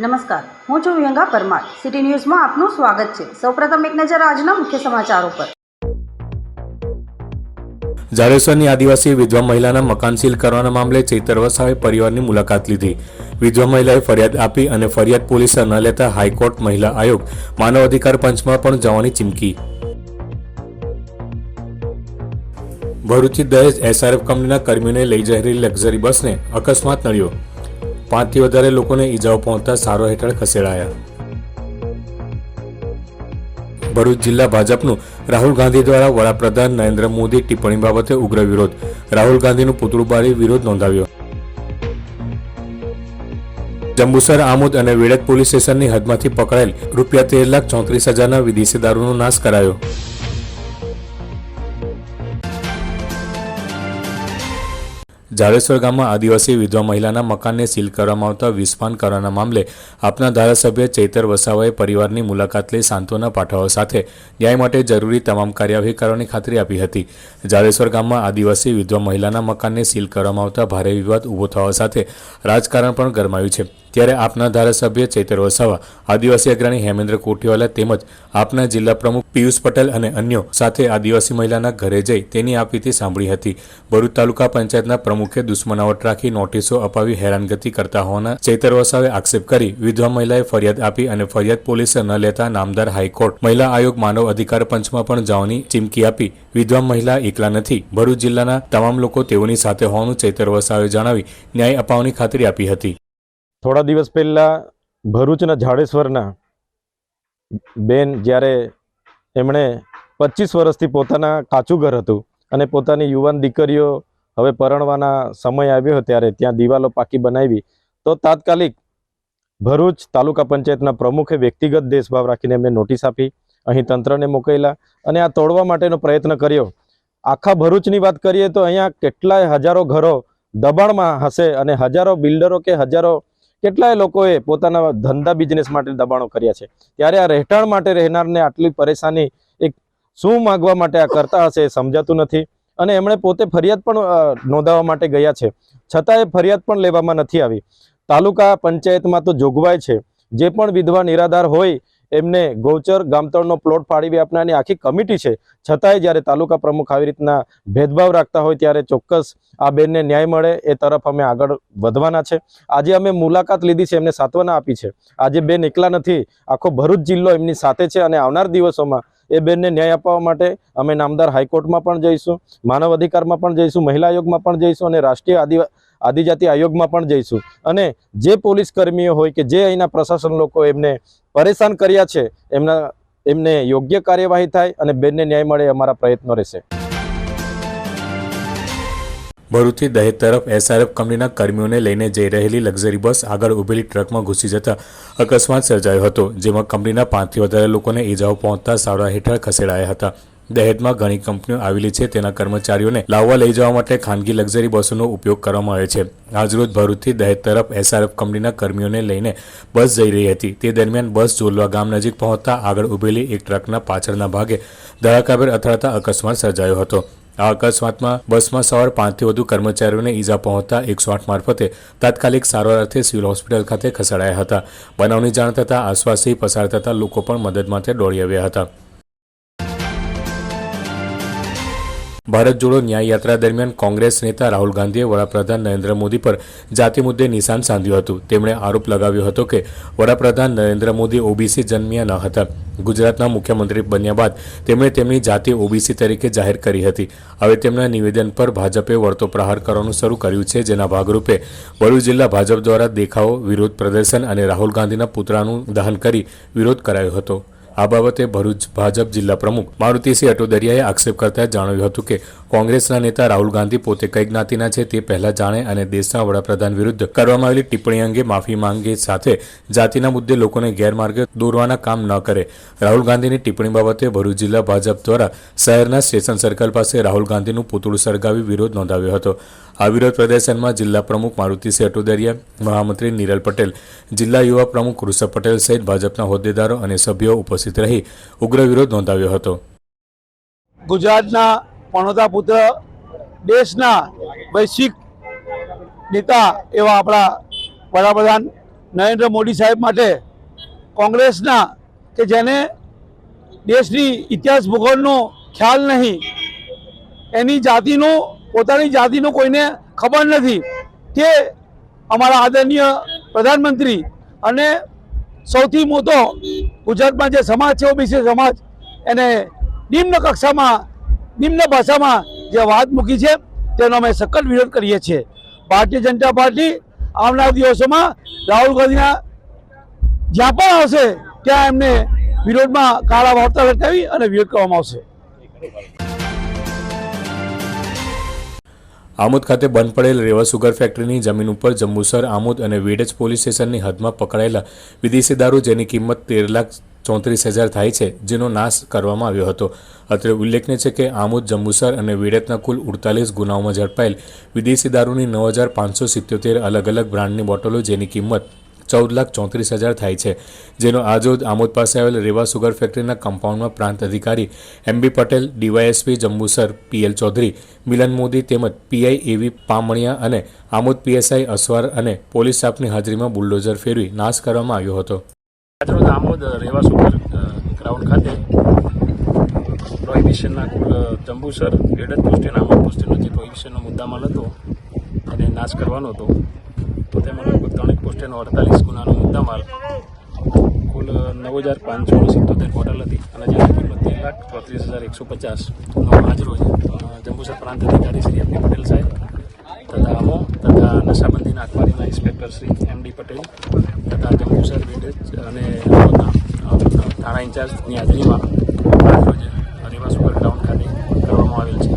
નમસ્કાર. હું છું વિહંગા પરમાર. સિટી ન્યૂઝમાં આપનું સ્વાગત છે. સૌપ્રથમ એક નજર આજના મુખ્ય સમાચારો પર. જાડેશ્વરની આદિવાસી વિધવા મહિલાના મકાન સીલ કરવાના મામલે ચૈતર વસાવે પરિવારની મુલાકાત લીધી. વિધવા મહિલાએ ફરિયાદ આપી અને ફરિયાદ પોલીસે ન લેતા હાઈકોર્ટ મહિલા આયોગ માનવ અધિકાર પંચમાં પણ જવાની ચીમકી. ભરૂચી દહેજ એસઆરએફ કંપનીના કર્મીને લઈ જઈ રહેલી લક્ઝરી બસને અકસ્માત નડ્યો. પાંચથી વધારે લોકોને ઈજાઓ પહોંચતા સારો હેઠળ ખસેડાયા. ભરૂચ જિલ્લા ભાજપનું રાહુલ ગાંધી દ્વારા વડાપ્રધાન નરેન્દ્ર મોદી ટિપ્પણી બાબતે ઉગ્ર વિરોધ. રાહુલ ગાંધીનું પુતળું બાળી વિરોધ નોંધાવ્યો. જંબુસર, આમોદ અને વેડક પોલીસ સ્ટેશનની હદમાંથી પકડાયેલ રૂપિયા તેર લાખ ચોત્રીસ હજારના વિદેશી દારૂનો નાશ કરાયો. જાડેશ્વર ગામમાં આદિવાસી વિધવા મહિલાના મકાનને સીલ કરવામાં આવતા વિસ્ફાન કરવાના મામલે આપના ધારાસભ્ય ચૈતર વસાવાએ પરિવારની મુલાકાત લઈ સાંત્વના પાઠવવા સાથે ન્યાય માટે જરૂરી તમામ કાર્યવાહી કરવાની ખાતરી આપી હતી. જાડેશ્વર ગામમાં આદિવાસી વિધવા મહિલાના મકાનને સીલ કરવામાં આવતા ભારે વિવાદ ઊભો થવા સાથે રાજકારણ પણ ગરમાયું છે. ત્યારે આપના ધારાસભ્ય ચૈતર વસાવા, આદિવાસી અગ્રણી હેમેન્દ્ર કોઠીવાલા તેમજ આપના જિલ્લા પ્રમુખ પિયુષ પટેલ અને અન્યો સાથે આદિવાસી મહિલાના ઘરે જઈ તેની આપવીતી સાંભળી હતી. ભરૂચ તાલુકા પંચાયતના પ્રમુખે દુશ્મનાવટ રાખી નોટિસો અપાવી હેરાનગતિ કરતા હોવાના ચૈતર વસાવે આક્ષેપ કરી વિધવા મહિલાએ ફરિયાદ આપી અને ફરિયાદ પોલીસે ન લેતા નામદાર હાઈકોર્ટ, મહિલા આયોગ માનવ અધિકાર પંચમાં પણ જવાની ચીમકી આપી વિધવા મહિલા એકલા નથી. ભરૂચ જિલ્લાના તમામ લોકો તેઓની સાથે હોવાનું ચૈતર વસાવે જણાવી ન્યાય અપાવવાની ખાતરી આપી હતી. થોડા દિવસ પહેલા ભરૂચના જાડેશ્વરના બેન જ્યારે એમણે પચીસ વર્ષથી પોતાના કાચું ઘર હતું અને પોતાની યુવાન દીકરીઓ હવે પરણવાના સમય આવ્યો ત્યારે ત્યાં દિવાલો પાકી બનાવી. તો તાત્કાલિક ભરૂચ તાલુકા પંચાયતના પ્રમુખે વ્યક્તિગત દેશભાવ રાખીને એમને નોટિસ આપી. અહીં તંત્રને મોકલેલા અને આ તોડવા માટેનો પ્રયત્ન કર્યો. આખા ભરૂચની વાત કરીએ તો અહીંયા કેટલાય હજારો ઘરો દબાણમાં હશે અને હજારો બિલ્ડરો કે હજારો કેટલાય લોકોએ પોતાના ધંધા બિઝનેસ માટે દબાણો કર્યા છે. ત્યારે આ રહેઠાણ માટે રહેનારને આટલી પરેશાની એક શું માગવા માટે આ કરતા હશે એ સમજાતું નથી. અને એમણે પોતે ફરિયાદ પણ નોંધાવવા માટે ગયા છે. છતાં એ ફરિયાદ પણ લેવામાં નથી આવી. તાલુકા પંચાયતમાં તો જોગવાઈ છે. જે પણ વિધવા નિરાધાર હોય, એમને ગૌચર ગામતળનો પ્લોટ ફાળવી આપનારની આખી કમિટી છે. છતાંય જ્યારે તાલુકા પ્રમુખ આવી રીતના ભેદભાવ રાખતા હોય, ત્યારે ચોક્કસ આ બેનને ન્યાય મળે એ તરફ અમે આગળ વધવાના છે. આજે અમે મુલાકાત લીધી છે, એમને સાંત્વના આપી છે. આજે બેન એકલા નથી, આખો ભરૂચ જિલ્લો એમની સાથે છે અને આવનાર દિવસોમાં એ બેનને ન્યાય અપાવવા માટે અમે નામદાર હાઈકોર્ટમાં પણ જઈશું, માનવ અધિકારમાં પણ જઈશું, મહિલા આયોગમાં પણ જઈશું અને રાષ્ટ્રીય આદિ, આદિજાતિ આયોગમાં પણ જઈશું. અને જે પોલીસ કર્મીઓ હોય કે જે અહીંના પ્રશાસન લોકો એમને પરેશાન કર્યા છે, એમના, એમને યોગ્ય કાર્યવાહી થાય અને બેનને ન્યાય મળે અમારા પ્રયત્નો રહેશે. ભરૂચથી દહેજ તરફ એસઆરએફ કંપનીના કર્મીઓને લઈને જઈ રહેલી લક્ઝરી બસ આગળ ઊભેલી ટ્રકમાં ઘૂસી જતા અકસ્માત સર્જાયો હતો, જેમાં કંપનીના પાંચથી વધારે લોકોને ઈજાઓ પહોંચતા સારવાર હેઠળ ખસેડાયા હતા. દહેજમાં ઘણી કંપનીઓ આવેલી છે, તેના કર્મચારીઓને લાવવા લઈ જવા માટે ખાનગી લક્ઝરી બસોનો ઉપયોગ કરવામાં આવે છે. આજરોજ ભરૂચથી દહેજ તરફ એસઆરએફ કંપનીના કર્મીઓને લઈને બસ જઈ રહી હતી. તે દરમિયાન બસ જોલવા ગામ નજીક પહોંચતા આગળ ઊભેલી એક ટ્રકના પાછળના ભાગે ધડાકાભેર અથડાતા અકસ્માત સર્જાયો હતો. આ અકસ્માતમાં બસમાં સવાર પાંચથી વધુ કર્મચારીઓને ઈજા પહોંચતા એકસો આઠ મારફતે તાત્કાલિક સારવાર અર્થે સિવિલ હોસ્પિટલ ખાતે ખસેડાયા હતા. બનાવની જાણ થતાં આસપાસથી પસાર થતા લોકો પણ મદદ માટે દોડી આવ્યા હતા. ભારત જોડો ન્યાય યાત્રા દરમિયાન કોંગ્રેસ નેતા રાહુલ ગાંધીએ વડાપ્રધાન નરેન્દ્ર મોદી પર જાતિ મુદ્દે નિશાન સાધ્યું હતું. તેમણે આરોપ લગાવ્યો હતો કે વડાપ્રધાન નરેન્દ્ર મોદી ઓબીસી જન્મ્યા ન હતા. ગુજરાતના મુખ્યમંત્રી બન્યા બાદ તેમણે તેમની જાતિ ઓબીસી તરીકે જાહેર કરી હતી. હવે તેમના નિવેદન પર ભાજપે વળતો પ્રહાર કરવાનું શરૂ કર્યું છે, જેના ભાગરૂપે ભરૂચ જિલ્લા ભાજપ દ્વારા દેખાવો, વિરોધ પ્રદર્શન અને રાહુલ ગાંધીના પુતળાનું દહન કરી વિરોધ કરાયો હતો. આ બાબતે ભરૂચ ભાજપ જિલ્લા પ્રમુખ મારુતિસિંહ અટોદરિયાએ આક્ષેપ કરતા જણાવ્યું હતું કે કોંગ્રેસના નેતા રાહુલ ગાંધી પોતે કઈ જ્ઞાતિના છે તે પહેલા જાણે અને દેશના વડાપ્રધાન વિરુદ્ધ કરવામાં આવેલી ટિપ્પણી અંગે માફી માંગે સાથે જાતિના મુદ્દે લોકોને ગેરમાર્ગે દોરવાના કામ ન કરે. રાહુલ ગાંધીની ટિપ્પણી બાબતે ભરૂચ જિલ્લા ભાજપ દ્વારા શહેરના સ્ટેશન સર્કલ પાસે રાહુલ ગાંધીનું પૂતળું સળગાવી વિરોધ નોંધાવ્યો હતો. આ વિરોધ પ્રદર્શનમાં જિલ્લા પ્રમુખ મારુતિસિંહ અટોદરિયા મહામંત્રી નીરલ પટેલ, જિલ્લા યુવા પ્રમુખ ઋષભ પટેલ સહિત ભાજપના હોદ્દેદારો અને સભ્યો ઉપસ્થિત રહી ઉગ્ર વિરોધ નોંધાવ્યો હતો. ગુજરાતના પણોતા પુત્ર, દેશના વૈશ્વિક નેતા એવા આપણા વડાપ્રધાન નરેન્દ્ર મોદી સાહેબ માટે કોંગ્રેસના, કે જેને દેશની ઇતિહાસ ભૂગોળનો ખ્યાલ નહીં, એની જાતિનું પોતાની જાતિનું કોઈને ખબર નથી તે અમારા આદરણીય પ્રધાનમંત્રી અને સૌથી મોટો ગુજરાતમાં જે સમાજ છે, ઓબીસી સમાજ, એને નિમ્ન કક્ષામાં, નિમ્ન ભાષામાં જે વાત મૂકી છે, તેનો અમે સખત વિરોધ કરીએ છીએ. ભારતીય જનતા પાર્ટી આવનાર દિવસોમાં રાહુલ ગાંધીના જ્યાં પણ આવશે, ત્યાં એમને વિરોધમાં કાળા વાર્તા લટકાવી અને વિરોધ કરવામાં આવશે. આમોદ ખાતે બંધ પડેલ રેવા સુગર ફેક્ટરીની જમીન ઉપર જંબુસર, આમોદ અને વેડજ પોલીસ સ્ટેશનની હદમાં પકડાયેલા વિદેશી દારૂ જેની કિંમત તેર લાખ ચોત્રીસ હજાર થાય છે, જેનો નાશ કરવામાં આવ્યો હતો. અત્રે ઉલ્લેખનીય છે કે આમોદ, જંબુસર અને વેડતના કુલ ઉડતાલીસ ગુનાઓમાં ઝડપાયેલ વિદેશી દારૂની નવ હજાર પાંચસો સિત્યોતેર અલગ અલગ બ્રાન્ડની બોટલો જેની કિંમત ચૌદ લાખ ચોત્રીસ હજાર થાય છે. જેનો આજોદ આમોદ પાસે આવેલ રેવા સુગર ફેક્ટરીના કમ્પાઉન્ડમાં પ્રાંત અધિકારી M B Patel, DYSP Jambusar PL Chaudhari, Milan Modi તેમજ પીઆઈ એવી પામણિયા અને આમોદ પીએસઆઈ અસવાર અને પોલીસ સ્ટાફની હાજરીમાં બુલડોઝર ફેરવી નાશ કરવામાં આવ્યો હતો. આજરોજ આમોદ રેવા સુગર ગ્રાઉન્ડ ખાતે પ્રોહિબિશનના કુલ જંબુસર એડજ પોસ્ટ અને આમોદ પોસ્ટનો જે પ્રોહિબિશનનો મુદ્દામાલ હતો, એને નાશ કરવાનો હતો. તો તેમાં ત્રણેક પોસ્ટેનો અડતાલીસ ગુનાનો મુદ્દામાલ કુલ નવ હજાર પાંચસો સિત્તોતેર બોટલ હતી. અને જેની કિંમત તેર લાખ ચોત્રીસ હજાર એકસો પચાસનો આજરોજ જંબુસર પ્રાંત અધિકારી શ્રી એમ પટેલ સાહેબ તથા અમો તથા નશાબંધીના અખબારીના inspector Shri M D Patel તથા જંબુસર વેટેજ અને થાણા ઇન્ચાર્જની હાજરીમાં આજરોજ રેવા ઉપર ગ્રાઉન્ડ ખાતે કરવામાં આવેલ છે.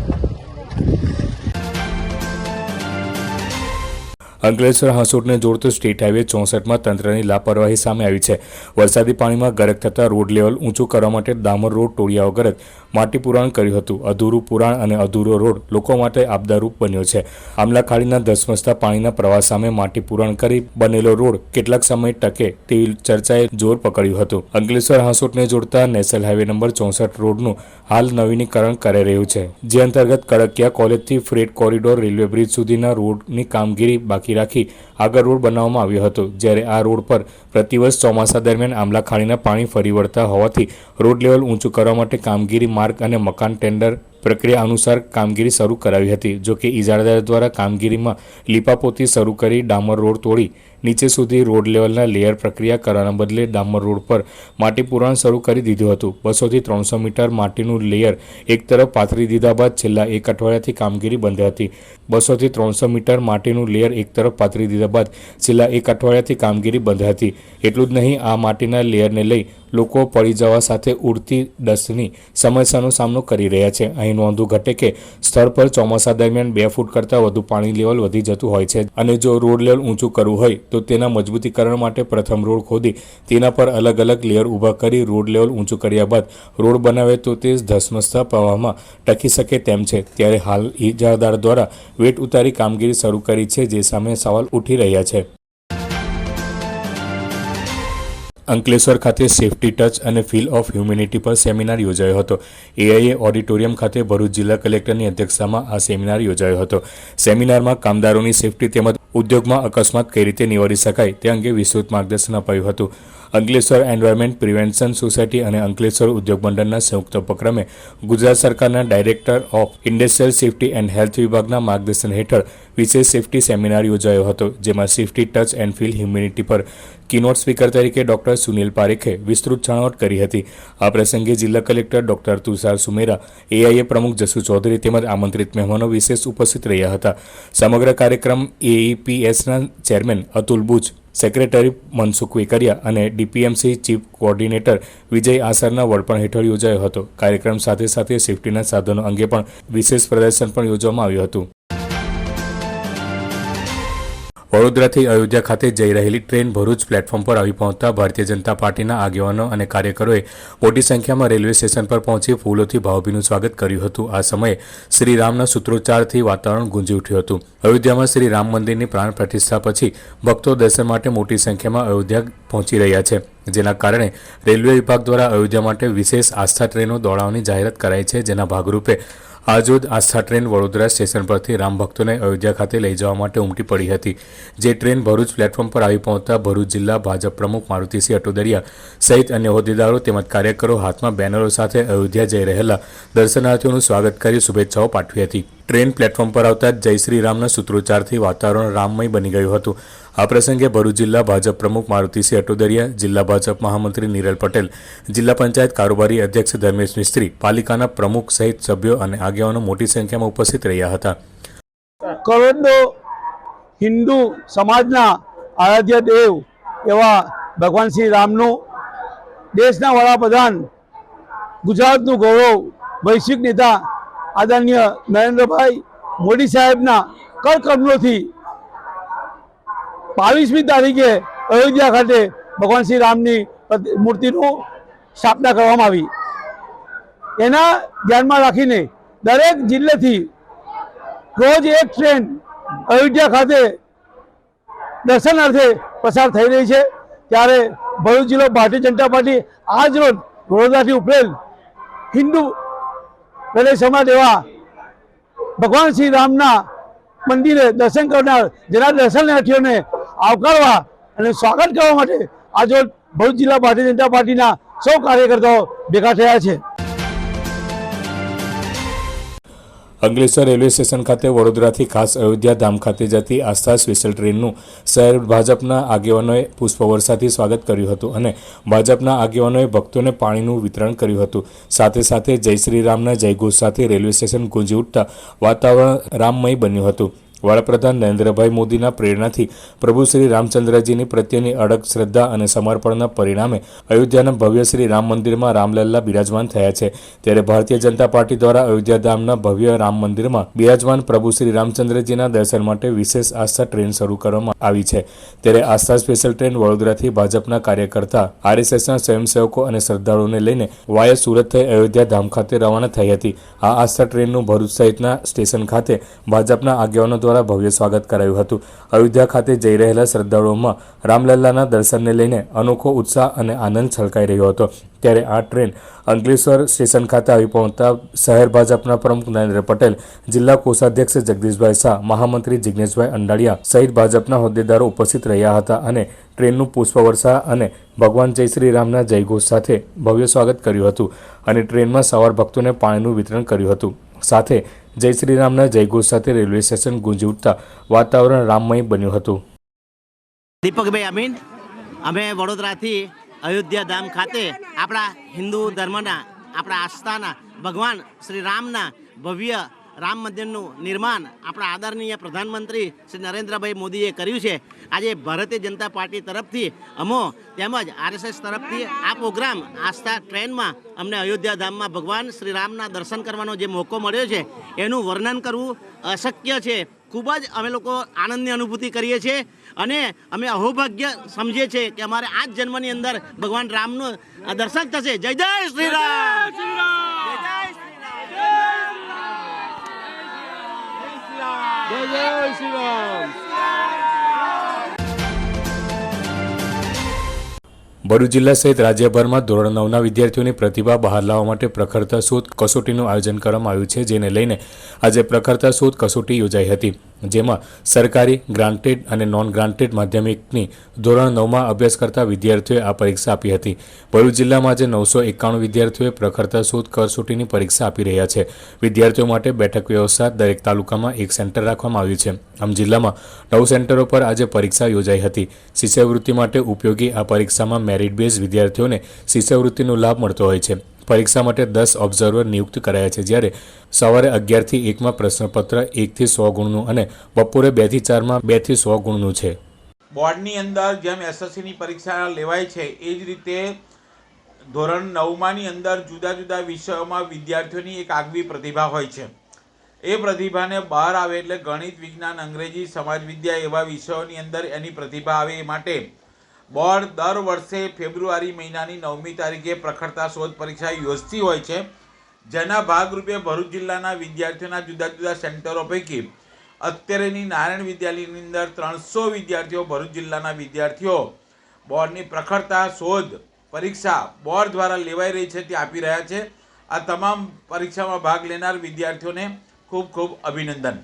અંકલેશ્વર હાંસોટને જોડતો સ્ટેટ હાઈવે ચોસઠમાં તંત્રની લાપરવાહી સામે આવી છે. વરસાદી પાણીમાં ગરક થતાં રોડ લેવલ ઊંચું કરવા માટે દામર રોડ ટોળિયાઓ વગર જ માટી પુરાણ કર્યું હતું. અધૂરું પુરાણ અને અધૂરો રોડ લોકો માટે આપદારૂપ બન્યો છે. આમલા ખાડીના ધસમસતા પાણીના પ્રવાહ સામે માટી પુરાણ કરી બનેલો રોડ કેટલાક સમય ટકે તેવી ચર્ચાએ જોર પકડ્યું હતું. અંકલેશ્વર હાંસોટને જોડતા નેશનલ હાઈવે નંબર ચોસઠ રોડનું હાલ નવીનીકરણ કરાઈ રહ્યું છે. જે અંતર્ગત કડકિયા કોલેજથી ફ્રેટ કોરિડોર, રેલવે બ્રિજ સુધીના રોડની કામગીરી બાકી રાખી આગળ રોડ બનાવવામાં આવ્યો હતો. જ્યારે આ રોડ પર પ્રતિવર્ષ ચોમાસા દરમિયાન આમલા ખાડીના પાણી ફરી વળતા હોવાથી રોડ લેવલ ઊંચું કરવા માટે કામગીરી માર્ગ અને મકાન ટેન્ડર પ્રક્રિયા અનુસાર કામગીરી શરૂ કરાવી હતી. જોકે ઇજારદાર દ્વારા કામગીરીમાં લીપાપોતી શરૂ કરી ડામર રોડ તોડી નીચે સુધી રોડ લેવલના લેયર પ્રક્રિયા કરવાના બદલે ડામર રોડ પર માટી પુરાણ શરૂ કરી દીધું હતું. બસોથી ત્રણસો મીટર માટીનું લેયર એક તરફ પાથરી દીધા બાદ છેલ્લા એક અઠવાડિયાથી કામગીરી બંધ હતી. બસોથી ત્રણસો મીટર માટીનું લેયર એક તરફ પાથરી દીધા બાદ છેલ્લા એક અઠવાડિયાથી કામગીરી બંધ હતી. એટલું જ નહીં, આ માટીના લેયરને લઈ લોકો પડી જવા સાથે ઉડતી ડસ્ટની સમસ્યાનો સામનો કરી રહ્યા છે. અહીં નોંધવું ઘટે કે સ્થળ પર ચોમાસા દરમિયાન બે ફૂટ કરતાં વધુ પાણી લેવલ વધી જતું હોય છે અને જો રોડ લેવલ ઊંચું કરવું હોય તો તેના મજબૂતીકરણ માટે પ્રથમ રોડ ખોદી તેના પર અલગ અલગ લેયર ઊભા કરી રોડ લેવલ ઊંચું કર્યા બાદ રોડ બનાવે તો તે ધસમસતા પ્રવાહમાં ટકી શકે તેમ છે. ત્યારે હાલ ઇજારદાર દ્વારા વેટ ઉતારી કામગીરી શરૂ કરી છે, જે સામે સવાલ ઉઠી રહ્યા છે. અંકલેશ્વર ખાતે સેફટી ટચ અને ફીલ ઓફ હ્યુમિનિટી પર સેમિનાર યોજાયો હતો. એઆઈએ ઓડિટોરિયમ ખાતે ભરૂચ જિલ્લા કલેક્ટરની અધ્યક્ષતામાં આ સેમિનાર યોજાયો હતો. સેમિનારમાં કામદારોની સેફટી તેમજ ઉદ્યોગમાં અકસ્માત કઈ રીતે નિવારી શકાય તે અંગે વિસ્તૃત માર્ગદર્શન અપાયું હતું. અંકલેશ્વર એન્વાયરમેન્ટ પ્રિવેન્શન સોસાયટી અને અંકલેશ્વર ઉદ્યોગ મંડળના સંયુક્ત ઉપક્રમે ગુજરાત સરકારના director of industrial safety and health વિભાગના માર્ગદર્શન હેઠળ વિશેષ સેફટી સેમિનાર યોજાયો હતો, જેમાં safety touch and feel humanity પર કીનોટ સ્પીકર તરીકે ડોક્ટર સુનિલ પારેખે વિસ્તૃત છણાવટ કરી હતી. આ પ્રસંગે જિલ્લા collector doctor Tushar Sumera AIA પ્રમુખ જસુ ચૌધરી તેમજ આમંત્રિત મહેમાનો વિશેષ ઉપસ્થિત રહ્યા હતા. સમગ્ર કાર્યક્રમ એઈપીએસના ચેરમેન અતુલ બુચ સેક્રેટરી મનસુખ વેકરિયા અને ડીપીએમસી ચીફ કોઓર્ડિનેટર વિજય આસરના વડપણ હેઠળ યોજાયો હતો. કાર્યક્રમ સાથે સાથે સેફટીના સાધનો અંગે પણ વિશેષ પ્રદર્શન પણ યોજવામાં આવ્યું હતું. વડોદરાથી અયોધ્યા ખાતે જઈ રહેલી ટ્રેન ભરૂચ પ્લેટફોર્મ પર આવી પહોંચતા ભારતીય જનતા પાર્ટીના આગેવાનો અને કાર્યકરોએ મોટી સંખ્યામાં રેલવે સ્ટેશન પર પહોંચી ફૂલોથી ભાવભીનું સ્વાગત કર્યું હતું. આ સમયે શ્રી રામના સૂત્રોચ્ચારથી વાતાવરણ ગુંજી ઉઠ્યું હતું. અયોધ્યામાં શ્રી રામ મંદિરની પ્રાણ પ્રતિષ્ઠા પછી ભક્તો દર્શન માટે મોટી સંખ્યામાં અયોધ્યા પહોંચી રહ્યા છે. જેના કારણે રેલવે વિભાગ દ્વારા અયોધ્યા માટે વિશેષ આસ્થા ટ્રેનો દોડાવવાની જાહેરાત કરાઈ છે. જેના ભાગરૂપે આજોદ આસ્થા ટ્રેન વડોદરા સ્ટેશન પરથી રામ ભક્તોને અયોધ્યા ખાતે લઈ જવા માટે ઉમટી પડી હતી, જે ટ્રેન ભરૂચ પ્લેટફોર્મ પર આવી પહોંચતા ભરૂચ જિલ્લા ભાજપ પ્રમુખ મારુતિસિંહ અટોદરિયા સહિત અન્ય હોદ્દેદારો તેમજ કાર્યકરો હાથમાં બેનરો સાથે અયોધ્યા જઈ રહેલા દર્શનાર્થીઓનું સ્વાગત કરી શુભેચ્છાઓ પાઠવી હતી. ટ્રેન પ્લેટફોર્મ પર આવતા જય શ્રી રામના સૂત્રોચ્ચારથી વાતાવરણ રામમય બની ગયું હતું. આ પ્રસંગે ભરૂચ જિલ્લા ભાજપ પ્રમુખ મારુતિસિંહ અટોદરિયા, જિલ્લા ભાજપ મહામંત્રી નીરલ પટેલ, જિલ્લા પંચાયત કારોબારી અધ્યક્ષ ધર્મેશ મિસ્ત્રી, પાલિકાના પ્રમુખ સહિત સભ્યો અને આગેવાનો મોટી સંખ્યામાં ઉપસ્થિત રહ્યા હતા. કરોડો હિન્દુ સમાજના આરાધ્ય દેવ એવા ભગવાન શ્રી રામનું દેશના વડાપ્રધાન ગુજરાતનું ગૌરવ, વૈશ્વિક નેતા આદરણીય નરેન્દ્રભાઈ મોદી સાહેબના કરકમલોથી બાવીસમી તારીખે અયોધ્યા ખાતે ભગવાન શ્રી રામની મૂર્તિનું સ્થાપના કરવામાં આવી. એના ધ્યાનમાં રાખીને દરેક જિલ્લેથી રોજ એક ટ્રેન અયોધ્યા ખાતે દર્શનાર્થે પસાર થઈ રહી છે. ત્યારે ભરૂચ જિલ્લો ભારતીય જનતા પાર્ટી આજ રોજ વડોદરાથી ઉપરેલ હિન્દુ પ્રદેશ સમાજ એવા ભગવાન શ્રી રામના મંદિરે દર્શન કરનાર, જેના દર્શનાર્થીઓને આવકારવા અને સ્વાગત કરવા માટે આજે ભરૂચ જિલ્લા ભારતીય જનતા પાર્ટીના સૌ કાર્યકર્તાઓ ભેગા થયા છે. અંકલેશ્વર રેલવે સ્ટેશન ખાતે વડોદરાથી ખાસ અયોધ્યા ધામ ખાતે જતી આસ્થા સ્પેશિયલ ટ્રેનનું શહેર ભાજપના આગેવાનોએ પુષ્પવર્ષાથી સ્વાગત કર્યું હતું અને ભાજપના આગેવાનોએ ભક્તોને પાણીનું વિતરણ કર્યું હતું. સાથે સાથે જય શ્રી રામના જયઘોષ સાથે રેલવે સ્ટેશન ગુંજી ઉઠતા વાતાવરણ રામમય બન્યું હતું. વડાપ્રધાન નરેન્દ્રભાઈ મોદીના પ્રેરણાથી પ્રભુ શ્રી રામચંદ્રજીની પ્રત્યેની અડગ શ્રદ્ધા અને સમર્પણના પરિણામે અયોધ્યાના ભવ્ય શ્રી રામ મંદિરમાં રામલલ્લા બિરાજમાન થયા છે. ત્યારે ભારતીય જનતા પાર્ટી દ્વારા અયોધ્યા ધામના ભવ્ય રામ મંદિરમાં બિરાજમાન પ્રભુ શ્રી રામચંદ્રજીના દર્શન માટે વિશેષ આસ્થા ટ્રેન શરૂ કરવામાં આવી છે. ત્યારે આસ્થા સ્પેશિયલ ટ્રેન વડોદરાથી ભાજપના કાર્યકર્તા, આરએસએસના સ્વયંસેવકો અને શ્રદ્ધાળુઓને લઈને વાયા સુરત થઈ અયોધ્યા ધામ ખાતે રવાના થઈ હતી. આ આસ્થા ટ્રેનનું ભરૂચ સહિતના સ્ટેશન ખાતે ભાજપના આગેવાનો દ્વારા ભવ્ય સ્વાગત કરાયું હતું. અયોધ્યા ખાતે જઈ રહેલા શ્રદ્ધાળુઓમાં રામલલ્લાના દર્શનને લઈને અનોખો ઉત્સાહ અને આનંદ છલકાઈ રહ્યો હતો. ત્યારે આ ટ્રેન અંકલેશ્વર સ્ટેશન ખાતે આવી પહોંચતા શહેર ભાજપના પ્રમુખ નરેન્દ્ર પટેલ, જિલ્લા કોષાધ્યક્ષ જગદીશભાઈ શાહ, મહામંત્રી જિજ્ઞેશભાઈ અંડાળિયા સહિત ભાજપના હોદ્દેદારો ઉપસ્થિત રહ્યા હતા અને ટ્રેનનું પુષ્પવર્ષા અને ભગવાન જય શ્રી રામના જયઘોષ સાથે ભવ્ય સ્વાગત કર્યું હતું અને ટ્રેનમાં સવાર ભક્તોને પાણીનું વિતરણ કર્યું હતું. સાથે જય શ્રી રામના જયઘોષ સાથે રેલવે સ્ટેશન ગુંજી ઉઠતા વાતાવરણ રામમય બન્યું હતું. દીપકભાઈ અમીન, અમે વડોદરાથી અયોધ્યા ધામ ખાતે આપણા હિન્દુ ધર્મના, આપણા આસ્થાના ભગવાન શ્રી રામના ભવ્ય રામ મંદિરનું નિર્માણ આપણા આદરણીય પ્રધાનમંત્રી શ્રી નરેન્દ્રભાઈ મોદીએ કર્યું છે. આજે ભારતીય જનતા પાર્ટી તરફથી અમો તેમજ આરએસએસ તરફથી આ પ્રોગ્રામ આસ્થા ટ્રેનમાં અમને અયોધ્યા ધામમાં ભગવાન શ્રી રામના દર્શન કરવાનો જે મોકો મળ્યો છે, એનું વર્ણન કરવું અશક્ય છે. ખૂબ જ અમે લોકો આનંદની અનુભૂતિ કરીએ છીએ અને અમે અહોભાગ્ય સમજીએ છીએ કે અમારે આ જ જન્મની અંદર ભગવાન રામનું દર્શન થશે. જય જય શ્રી રામ જય જય શ્રી રામ ભરૂચ જિલ્લા સહિત રાજ્યભરમાં ધોરણ નવના વિદ્યાર્થીઓની પ્રતિભા બહાર લાવવા માટે પ્રખરતા શોધ કસોટીનું આયોજન કરવામાં આવ્યું છે, જેને લઈને આજે પ્રખરતા શોધ કસોટી યોજાઈ હતી. જેમાં સરકારી ગ્રાન્ટેડ અને નોન ગ્રાન્ટેડ માધ્યમિકની ધોરણ નવમાં અભ્યાસ કરતા વિદ્યાર્થીઓએ આ પરીક્ષા આપી હતી. ભરૂચ જિલ્લામાં આજે નવસો એકાણું વિદ્યાર્થીઓએ પ્રખરતા શોધ કરસોટીની પરીક્ષા આપી રહ્યા છે. વિદ્યાર્થીઓ માટે બેઠક વ્યવસ્થા દરેક તાલુકામાં એક સેન્ટર રાખવામાં આવ્યું છે. આમ જિલ્લામાં નવ સેન્ટરો પર આજે પરીક્ષા યોજાઈ હતી. શિષ્યવૃત્તિ માટે ઉપયોગી આ પરીક્ષામાં મેરિટ બેઝ વિદ્યાર્થીઓને શિષ્યવૃત્તિનો લાભ મળતો હોય છે. પરીક્ષા માટે દસ ઓબ્ઝર્વર નિયુક્ત કરાયા છે, જ્યારે સવારે અગિયારથી એકમાં પ્રશ્નપત્ર એકથી સો ગુણનું અને બપોરે બેથી ચારમાં બેથી સો ગુણનું છે. બોર્ડની અંદર જેમ એસએસસીની પરીક્ષા લેવાય છે, એ જ રીતે ધોરણ નવમાની અંદર જુદા જુદા વિષયોમાં વિદ્યાર્થીઓની એક આગવી પ્રતિભા હોય છે. એ પ્રતિભાને બહાર આવે એટલે ગણિત, વિજ્ઞાન, અંગ્રેજી સમાજ વિદ્યા એવા વિષયોની અંદર એની પ્રતિભા આવે એ માટે બોર્ડ દર વર્ષે ફેબ્રુઆરી મહિનાની નવમી તારીખે પ્રખરતા શોધ પરીક્ષા યોજતી હોય છે, જેના ભાગરૂપે ભરૂચ જિલ્લાના વિદ્યાર્થીઓના જુદા જુદા સેન્ટરો પૈકી અત્યારેની નારાયણ વિદ્યાલયની અંદર ત્રણસો વિદ્યાર્થીઓ ભરૂચ જિલ્લાના વિદ્યાર્થીઓ બોર્ડની પ્રખરતા શોધ પરીક્ષા બોર્ડ દ્વારા લેવાઈ રહી છે તે આપી રહ્યા છે. આ તમામ પરીક્ષામાં ભાગ લેનાર વિદ્યાર્થીઓને ખૂબ ખૂબ અભિનંદન.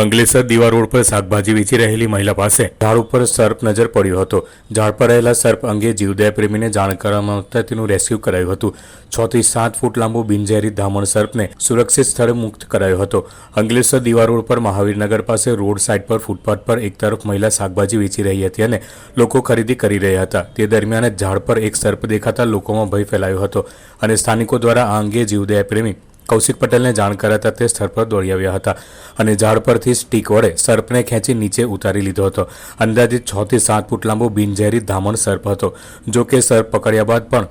અંકલેશ્વર દીવા રોડ પર શાકભાજી વેચી રહેલી મહિલા પાસે ઝાડ ઉપર સર્પ નજર પડ્યો હતો. ઝાડ પર રહેલા સર્પ અંગે જીવદયા પ્રેમીને જાણ કરવામાં આવતા તેનું રેસ્ક્યુ કરાયું હતું. છ થી સાત ફૂટ લાંબુ બિનઝેરી ધામણ સર્પને સુરક્ષિત સ્થળે મુક્ત કરાયો હતો. અંગલેસર દીવા રોડ પર મહાવીરનગર પાસે રોડ સાઇડ પર ફૂટપાથ પર એક તરફ મહિલા શાકભાજી વેચી રહી હતી અને લોકો ખરીદી કરી રહ્યા હતા. તે દરમિયાન ઝાડ પર એક સર્પ દેખાતા લોકોમાં ભય ફેલાયો હતો અને સ્થાનિકો દ્વારા આ અંગે જીવદયા પ્રેમી કૌશિક પટેલને જાણ કરાતા તે સ્થળ પર દોડી આવ્યા હતા અને ઝાડ પરથી સ્ટીક વડે સર્પને ખેંચી નીચે ઉતારી લીધો હતો. અંદાજિત છ થી સાત ફૂટ લાંબો બિનઝેરી ધામણ સર્પ હતો, જો કે સર્પ પકડ્યા બાદ પણ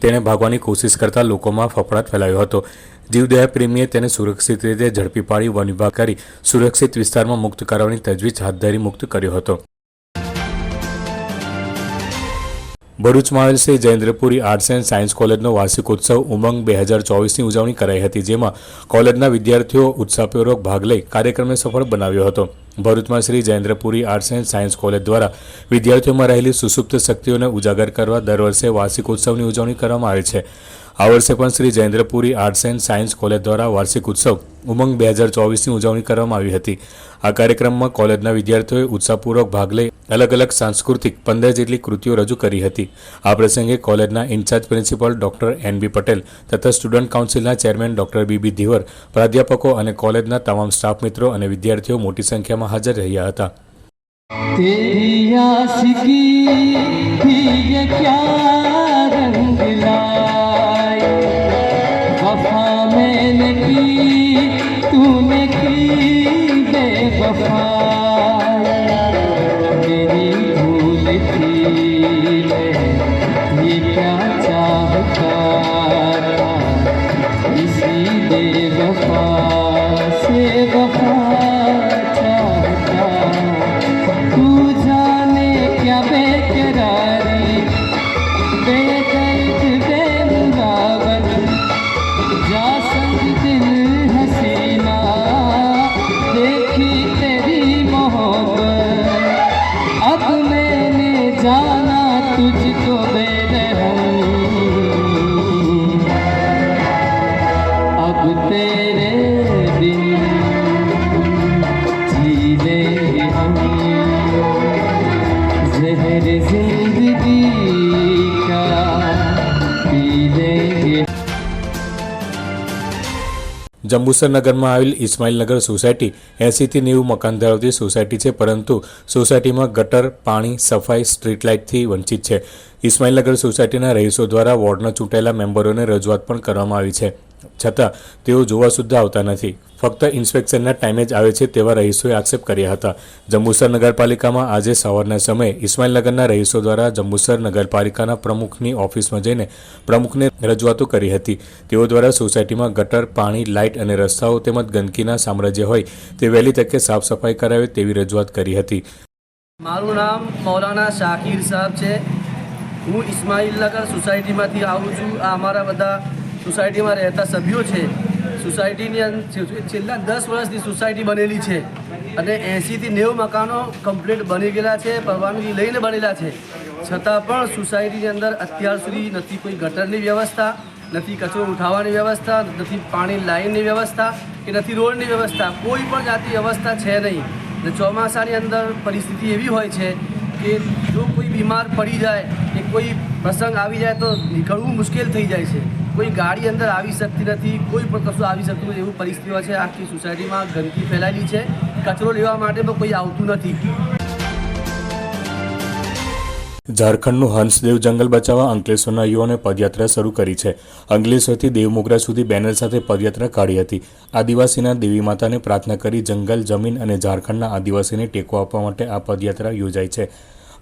તેણે ભાગવાની કોશિશ કરતા લોકોમાં ફફડાટ ફેલાયો હતો. જીવદયા પ્રેમીએ તેને સુરક્ષિત રીતે ઝડપી પાડી વન વિભાગ કરી સુરક્ષિત વિસ્તારમાં મુક્ત કરવાની તજવીજ હાથ ધરી મુક્ત કર્યો હતો. ભરૂચમાં આવેલ Shri Jayendrapuri arts and science કોલેજનો વાર્ષિકોત્સવ ઉમંગ બે હજાર ચોવીસની ઉજવણી કરાઈ હતી, જેમાં કોલેજના વિદ્યાર્થીઓ ઉત્સાહપૂર્વક ભાગ લઈ કાર્યક્રમને સફળ બનાવ્યો હતો. ભરૂચમાં Shri Jayendrapuri arts and science college દ્વારા વિદ્યાર્થીઓમાં રહેલી સુસુપ્ત શક્તિઓને ઉજાગર કરવા દર વર્ષે વાર્ષિકોત્સવની ઉજવણી કરવામાં આવે છે. આ વર્ષે પણ Shri Jayendrapuri arts and science college દ્વારા વાર્ષિક ઉત્સવ ઉમંગ બે હજાર ચોવીસની ઉજવણી કરવામાં આવી હતી આ કાર્યક્રમમાં કોલેજના વિદ્યાર્થીઓએ ઉત્સાહપૂર્વક ભાગ લઈ અલગ અલગ સાંસ્કૃતિક પંદર જેટલી કૃતિઓ રજૂ કરી હતી આ પ્રસંગે કોલેજના in-charge principal doctor N B Patel તથા સ્ટુડન્ટ કાઉન્સિલના ચેરમેન ડોક્ટર બીબી ધીવર પ્રાધ્યાપકો અને કોલેજના તમામ સ્ટાફ મિત્રો અને વિદ્યાર્થીઓ મોટી સંખ્યામાં હાજર રહ્યા હતા तेरी आशिकी भी ये क्या જંબુસર નગરમાં આવેલ ઇસ્માઇલનગર સોસાયટી એંસીથી નેવું મકાન ધરાવતી સોસાયટી છે, પરંતુ સોસાયટીમાં ગટર, પાણી, સફાઈ, સ્ટ્રીટ લાઇટથી વંચિત છે. ઇસ્માઇલનગર સોસાયટીના રહીશો દ્વારા વોર્ડના ચૂંટાયેલા મેમ્બરોને રજૂઆત પણ કરવામાં આવી છે. છતાં, તેઓ જોવા સુદ્ધા આવતા નથી. ફક્ત ઇન્સ્પેક્શનના ટાઈમે જ આવે છે તેવા રહીશોએ આક્ષેપ કર્યા હતા. જંબુસર નગરપાલિકામાં આજે સવારના સમયે ઇસ્માઇલનગરના રહીશો દ્વારા જંબુસર નગરપાલિકાના પ્રમુખની ઓફિસમાં જઈને પ્રમુખને રજૂઆતો કરી હતી. તેઓ દ્વારા સોસાયટીમાં ગટર, પાણી, લાઇટ અને રસ્તાઓ તેમજ ગંદકીના સામ્રાજ્ય હોય તે વહેલી તકે સાફ સફાઈ કરાવે તેવી રજૂઆત કરી હતી. મારું નામ મૌલાના શાકીર સાહેબ છે. હું ઇસ્માઇલનગર સોસાયટીમાંથી આવું છું. આ અમારા બધા સોસાયટીમાં રહેતા સભ્યો છે. સોસાયટીની છેલ્લા દસ વર્ષથી સોસાયટી બનેલી છે. અને એંસીથી નેવું મકાનો કમ્પ્લીટ બની ગયેલા છે, પરવાનગી લઈને બનેલા છે. છતાં પણ સોસાયટીની અંદર અત્યાર સુધી નથી કોઈ ગટરની વ્યવસ્થા, નથી કચરો ઉઠાવવાની વ્યવસ્થા, નથી પાણી લાઈનની વ્યવસ્થા કે નથી રોડની વ્યવસ્થા. કોઈ પણ જાતની વ્યવસ્થા છે નહીં. ને ચોમાસાની અંદર પરિસ્થિતિ એવી હોય છે કે જો કોઈ બીમાર પડી જાય, કે કોઈ પ્રસંગ આવી જાય તો નીકળવું મુશ્કેલ થઈ જાય છે. કોઈ ગાડી અંદર આવી શકતી નથી, કોઈ પણ કશું આવી શકતું નથી એવું પરિસ્થિતિઓ છે. આખી સોસાયટીમાં ગંદકી ફેલાયેલી છે. કચરો લેવા માટે પણ કોઈ આવતું નથી. ઝારખંડનું હંસદેવ જંગલ બચાવવા અંકલેશ્વરના યુવાને પદયાત્રા શરૂ કરી છે. અંકલેશ્વરથી દેવમોગરા સુધી બેનર સાથે પદયાત્રા કાઢી હતી. આદિવાસીના દેવી માતાને પ્રાર્થના કરી જંગલ, જમીન અને ઝારખંડના આદિવાસીને ટેકો આપવા માટે આ પદયાત્રા યોજાઈ છે.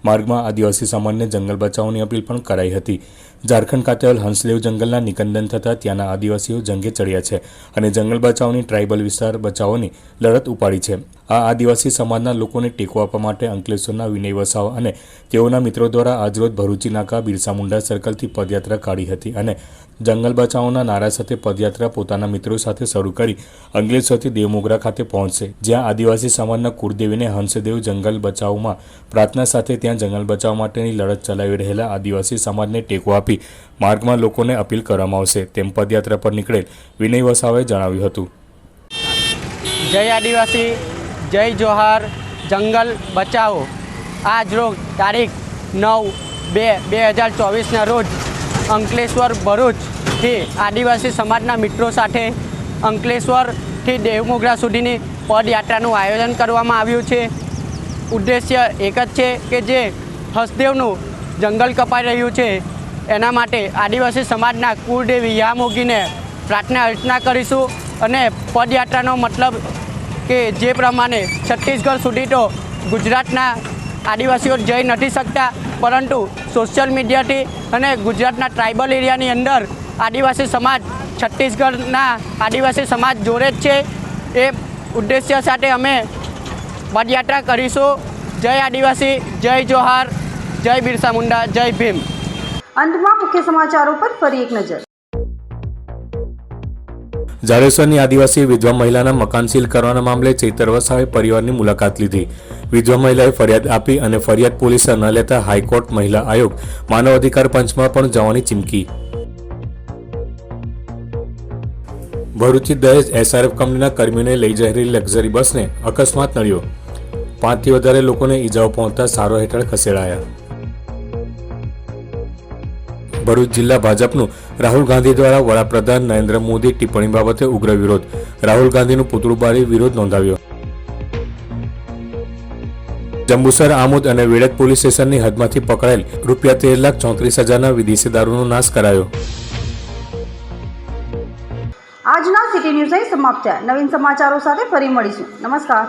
માર્ગમાં આદિવાસી સમાજને જંગલ બચાવવાની અપીલ પણ કરાઈ હતી. ઝારખંડ ખાતે આવેલ હંસદેવ જંગલના નિકંદન થતાં ત્યાંના આદિવાસીઓ જંગે ચડ્યા છે અને જંગલ બચાવની ટ્રાઇબલ વિસ્તાર બચાવોની લડત ઉપાડી છે. આ આદિવાસી સમાજના લોકોને ટેકો આપવા માટે અંકલેશ્વરના વિનય વસાવા અને તેઓના મિત્રો દ્વારા આજરોજ ભરૂચી નાકા બિરસા મુંડા સર્કલથી પદયાત્રા કાઢી હતી અને જંગલ બચાવોના નારા સાથે પદયાત્રા પોતાના મિત્રો સાથે શરૂ કરી અંકલેશ્વરથી દેવમોગરા ખાતે પહોંચશે. જ્યાં આદિવાસી સમાજના કુળદેવીને હંસદેવ જંગલ બચાવમાં પ્રાર્થના સાથે ત્યાં જંગલ બચાવ માટેની લડત ચલાવી રહેલા આદિવાસી સમાજને ટેકો આપી માર્ગમાં લોકોને અપીલ કરવામાં આવશે. તેમ પદયાત્રા પર નીકળેલ વિનય વસાવાએ જણાવ્યું હતું. જય આદિવાસી, જય જોહાર, જંગલ બચાવો. આજ રોજ તારીખ નવ બે બે હજાર ચોવીસના રોજ અંકલેશ્વર ભરૂચથી આદિવાસી સમાજના મિત્રો સાથે અંકલેશ્વરથી દેવમોગરા સુધીની પદયાત્રાનું આયોજન કરવામાં આવ્યું છે. ઉદ્દેશ્ય એક જ છે કે જે હસદેવનું જંગલ કપાઈ રહ્યું છે. એના માટે આદિવાસી સમાજના કુળદેવી યામોગીને પ્રાર્થના અર્ચના કરીશું અને પદયાત્રાનો મતલબ કે જે પ્રમાણે છત્તીસગઢ સુધી તો ગુજરાતના આદિવાસીઓ જઈ નથી શકતા, પરંતુ સોશિયલ મીડિયાથી અને ગુજરાતના ટ્રાઇબલ એરિયાની અંદર આદિવાસી સમાજ છત્તીસગઢના આદિવાસી સમાજ જોડે જ છે. એ ઉદ્દેશ્ય સાથે અમે પદયાત્રા કરીશું. જય આદિવાસી, જય જોહાર, જય બિરસા મુંડા, જય ભીમ. અંતમાં મુખ્ય સમાચારો પર ફરી એક નજર. જાડેશ્વરની આદિવાસી વિધવા મહિલાના મકાન સીલ કરવાના મામલે ચૈતર વસાવાએ પરિવારની મુલાકાત લીધી. વિધવા મહિલાએ ફરિયાદ આપી અને ફરિયાદ પોલીસે ન લેતા હાઈકોર્ટ મહિલા આયોગ માનવ અધિકાર પંચમાં પણ જવાની ચીમકી. ભરૂચી દહેજ એસઆરએફ કંપનીના કર્મીઓને લઈ જઈ રહેલી લક્ઝરી બસને અકસ્માત નડ્યો. પાંચથી વધારે લોકોને ઈજાઓ પહોંચતા સારો હેઠળ ખસેડાયા. ભરૂચ જિલ્લા ભાજપનું રાહુલ ગાંધી દ્વારા વડાપ્રધાન નરેન્દ્ર મોદી ટિપ્પણી બાબતે ઉગ્ર વિરોધ. રાહુલ ગાંધીનું પુતળું બાળી વિરોધ નોંધાવ્યો. જંબુસર, આમોદ અને વેડજ પોલીસ સ્ટેશનની હદમાંથી પકડાયેલ રૂપિયા તેર લાખ ચોત્રીસ હજારના વિદેશી દારૂનો નાશ કરાયો. આજના સિટી ન્યૂઝ સમાપ્ત થયા નવીન સમાચારો સાથે ફરી મળીશું. નમસ્કાર.